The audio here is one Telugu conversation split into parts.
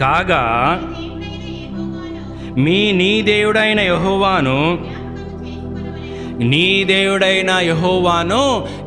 కాగా మీ నీ దేవుడైన యహోవాను నీ దేవుడైన యహోవాను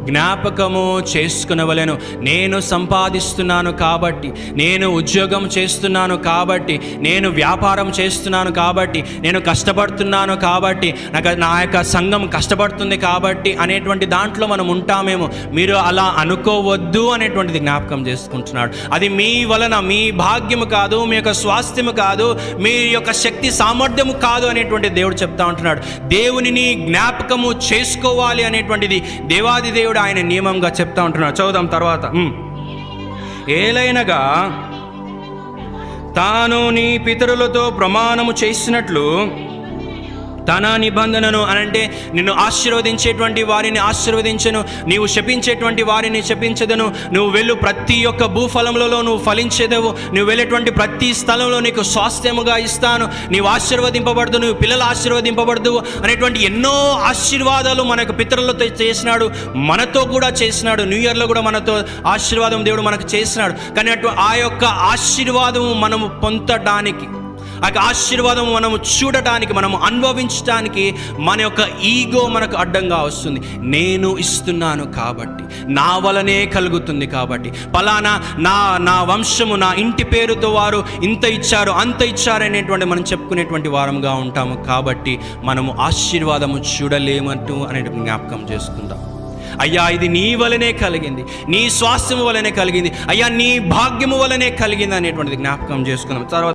జ్ఞాపకము చేసుకునవలెను. నేను సంపాదిస్తున్నాను కాబట్టి నేను ఉద్యోగం చేస్తున్నాను కాబట్టి నేను వ్యాపారం చేస్తున్నాను కాబట్టి నేను కష్టపడుతున్నాను కాబట్టి నాకు నా యొక్క సంఘం కష్టపడుతుంది కాబట్టి అనేటువంటి దాంట్లో మనం ఉంటామేమో. మీరు అలా అనుకోవద్దు అనేటువంటిది జ్ఞాపకం చేసుకుంటున్నాడు. అది మీ వలన మీ భాగ్యము కాదు మీ యొక్క స్వాస్థ్యము కాదు మీ యొక్క శక్తి సామర్థ్యము కాదు అనేటువంటి దేవుడు చెప్తా ఉంటున్నాడు. దేవునిని జ్ఞాపకము చేసుకోవాలి అనేటువంటిది దేవాది దేవుడు ఆయన నియమంగా చెప్తా ఉంటున్నాడు. చదువుదాం తర్వాత. ఏలైనగా తాను నీ పితరులతో ప్రమాణము చేసినట్లు తన నిబంధనను అనంటే నిన్ను ఆశీర్వదించేటువంటి వారిని ఆశీర్వదించను నీవు శపించేటువంటి వారిని శపించదను నువ్వు వెళ్ళు ప్రతి ఒక్క భూఫలములలో నువ్వు ఫలించేదవు నువ్వు వెళ్ళేటువంటి ప్రతి స్థలంలో నీకు స్వాస్థ్యముగా ఇస్తాను నీవు ఆశీర్వదింపబడదు నువ్వు పిల్లలు ఆశీర్వదింపబడదు అనేటువంటి ఎన్నో ఆశీర్వాదాలు మనకు పితరులతో చేసినాడు మనతో కూడా చేసినాడు న్యూ ఇయర్లో కూడా మనతో ఆశీర్వాదం దేవుడు మనకు చేసినాడు. కానీ అటు ఆ యొక్క ఆశీర్వాదము మనము పొందడానికి ఆ యొక్క ఆశీర్వాదం మనము చూడటానికి మనము అనుభవించడానికి మన యొక్క ఈగో మనకు అడ్డంగా వస్తుంది. నేను ఇస్తున్నాను కాబట్టి నా వలనే కలుగుతుంది కాబట్టి. పలానా నా నా వంశము నా ఇంటి పేరుతో వారు ఇంత ఇచ్చారు అంత ఇచ్చారు అనేటువంటి మనం చెప్పుకునేటువంటి వారంగా ఉంటాము కాబట్టి మనము ఆశీర్వాదము చూడలేమంటూ అనే జ్ఞాపకం చేసుకుందాం. అయ్యా ఇది నీ వలనే కలిగింది నీ స్వాస్థ్యము వలనే కలిగింది అయ్యా నీ భాగ్యము వలనే కలిగింది అనేటువంటిది జ్ఞాపకం చేసుకుందాం. తర్వాత